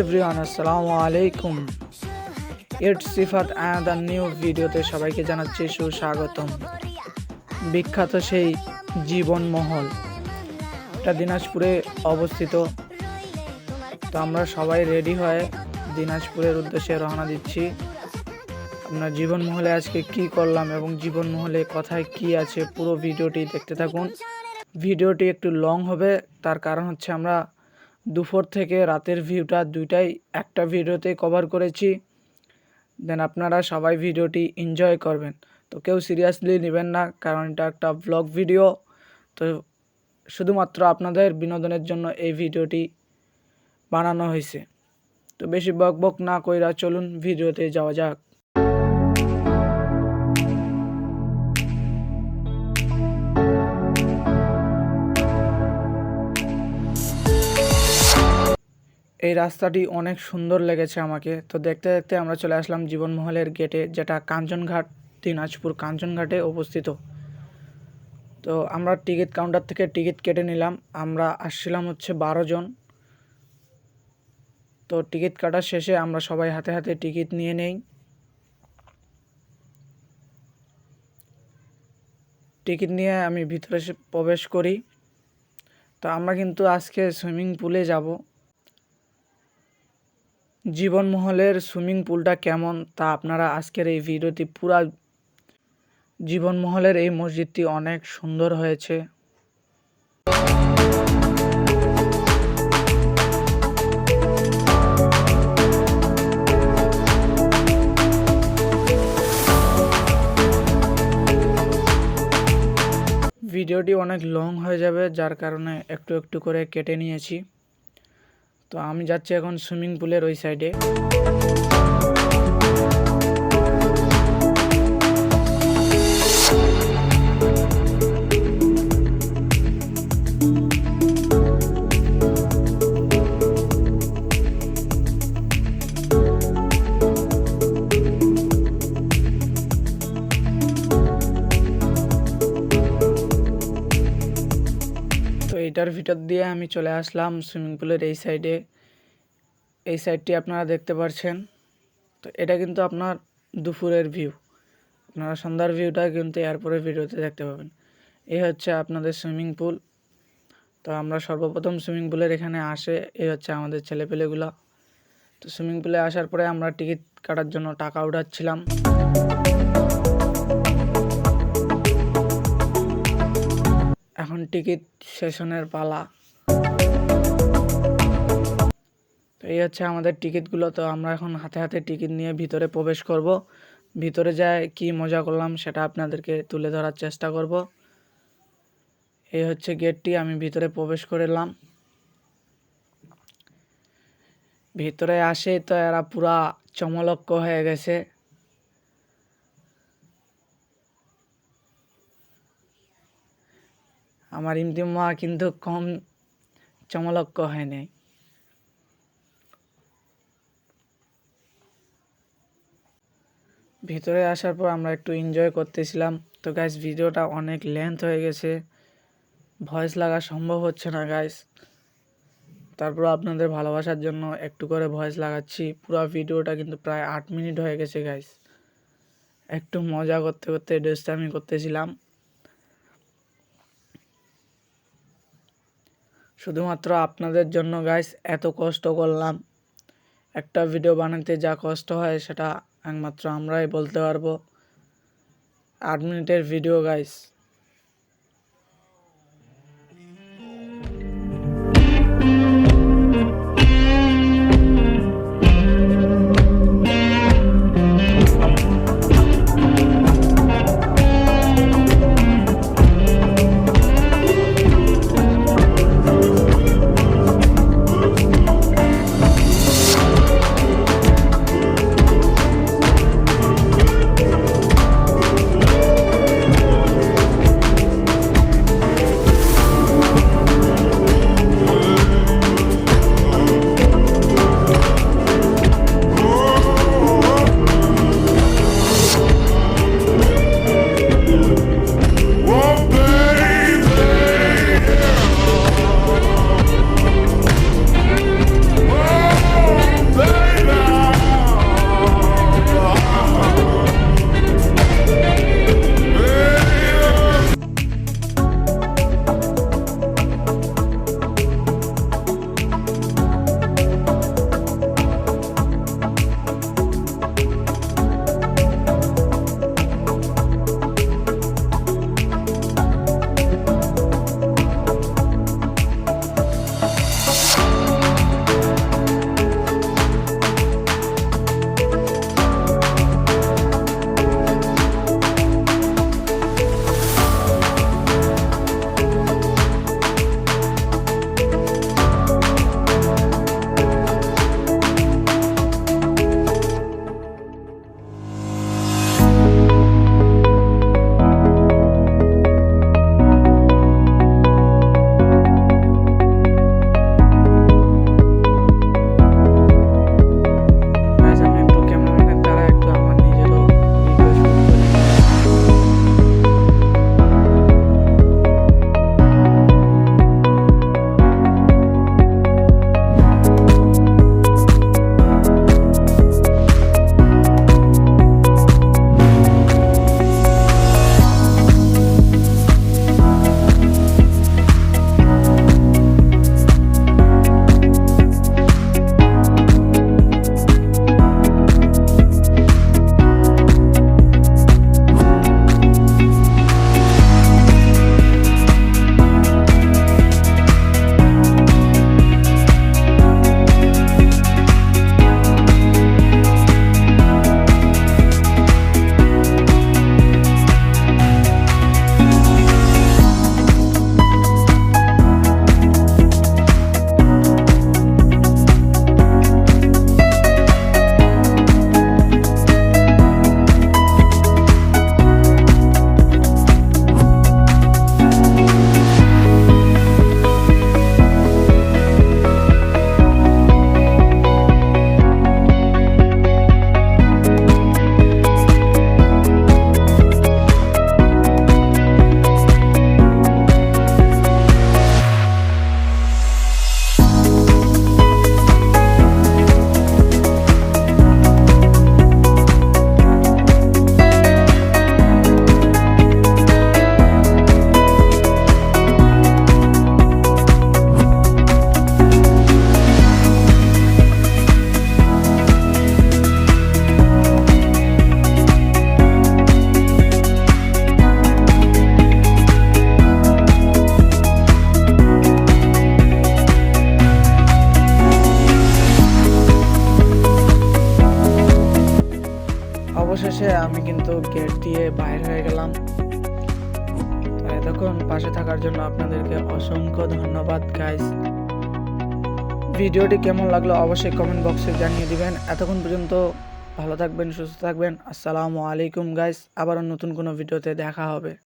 Everyone, আসসালামু আলাইকুম। It's Sifat the new ভিডিওতে সবাইকে জানাচ্ছি সুস্বাগতম। বিখ্যাত সেই জীবন মহল এটা দিনাজপুরে অবস্থিত। তো আমরা সবাই রেডি হয়ে দিনাজপুরের উদ্দেশ্যে রওনা দিচ্ছি। আপনার জীবন মহলে আজকে কি করলাম এবং জীবন মহলে কথায় কি আছে পুরো ভিডিওটি দেখতে থাকুন। ভিডিওটি একটু লং হবে, তার কারণ হচ্ছে আমরা দুপুর থেকে রাতের ভিউটা দুইটাই একটা ভিডিওতে কভার করেছি। দেন আপনারা সবাই ভিডিওটি এনজয় করবেন। তো কেউ সিরিয়াসলি নেবেন না, কারণ এটা একটা ব্লগ ভিডিও তো শুধুমাত্র আপনাদের বিনোদনের জন্য এই ভিডিওটি বানানো হয়েছে। তো বেশি বক বক না কইরা চলুন ভিডিওতে যাওয়া যাক। এই রাস্তাটি অনেক সুন্দর লেগেছে আমাকে। তো দেখতে দেখতে আমরা চলে আসলাম জীবনমহলের গেটে, যেটা কাঞ্চনঘাট, দিনাজপুর কাঞ্চনঘাটে অবস্থিত। তো আমরা টিকিট কাউন্টার থেকে টিকিট কেটে নিলাম। আমরা আসছিলাম হচ্ছে বারো জন। তো টিকিট কাটার শেষে আমরা সবাই হাতে হাতে টিকিট নিয়ে নেই। টিকিট নিয়ে আমি ভিতরে প্রবেশ করি। তো আমরা কিন্তু আজকে সুইমিং পুলে যাব। জীবনমহলের সুইমিং পুলটা কেমন তা আপনারা আজকের এই ভিডিওটি পুরা জীবনমহলের এই মসজিদটি অনেক সুন্দর হয়েছে। ভিডিওটি অনেক লং হয়ে যাবে, যার কারণে একটু একটু করে কেটে নিয়েছি। তো আমি যাচ্ছি এখন সুইমিং পুলের ওই সাইডে। এটার ভিতর দিয়ে আমি চলে আসলাম সুইমিং পুলের এই সাইডে এই সাইডটি আপনারা দেখতে পাচ্ছেন তো এটা কিন্তু আপনার দুপুরের ভিউ আপনারা সন্ধ্যার ভিউটা কিন্তু এরপরের ভিডিওতে দেখতে পাবেন। এই হচ্ছে আপনাদের সুইমিং পুল তো আমরা সর্বপ্রথম সুইমিং পুলের এখানে আসে। এই হচ্ছে আমাদের ছেলেপেলেগুলো। তো সুইমিং পুলে আসার পরে আমরা টিকিট কাটার জন্য টাকা উঠাচ্ছিলাম। টিকিট সেশনের পালা। তো এই হচ্ছে আমাদের টিকিটগুলো। তো আমরা এখন হাতে হাতে টিকিট নিয়ে ভিতরে প্রবেশ করব। ভিতরে যায় কি মজা করলাম সেটা আপনাদেরকে তুলে ধরার চেষ্টা করব। এই হচ্ছে গেটটি, আমি ভিতরে প্রবেশ করলাম ভিতরে আসে তো এরা পুরা চমলক্ষ হয়ে গেছে। আমার ইমতিমা কিন্তু কম চমলক্ষ হয় নাই। ভিতরে আসার পর আমরা একটু এনজয় করতেছিলাম। তো গাইস ভিডিওটা অনেক লেন্থ হয়ে গেছে। ভয়েস লাগা সম্ভব হচ্ছে না গাইস তারপর আপনাদের ভালোবাসার জন্য একটু করে ভয়েস লাগাচ্ছি। পুরো ভিডিওটা কিন্তু প্রায় আট মিনিট হয়ে গেছে গাইস একটু মজা করতে করতে ড্রেসটা আমি করতেছিলাম। শুধুমাত্র আপনাদের জন্য গাইস এত কষ্ট করলাম। একটা ভিডিও বানাতে যা কষ্ট হয়, সেটা একমাত্র আমরাই বলতে পারব। আট মিনিটের ভিডিও গাইস এতক্ষণ পাশে থাকার জন্য আপনাদেরকে অসংখ্য ধন্যবাদ গাইস ভিডিওটি কেমন লাগল অবশ্যই কমেন্ট বক্সে জানিয়ে দিবেন। এতক্ষণ পর্যন্ত ভালো থাকবেন, সুস্থ থাকবেন। আসসালামু আলাইকুম গাইস আবারও নতুন কোনো ভিডিওতে দেখা হবে।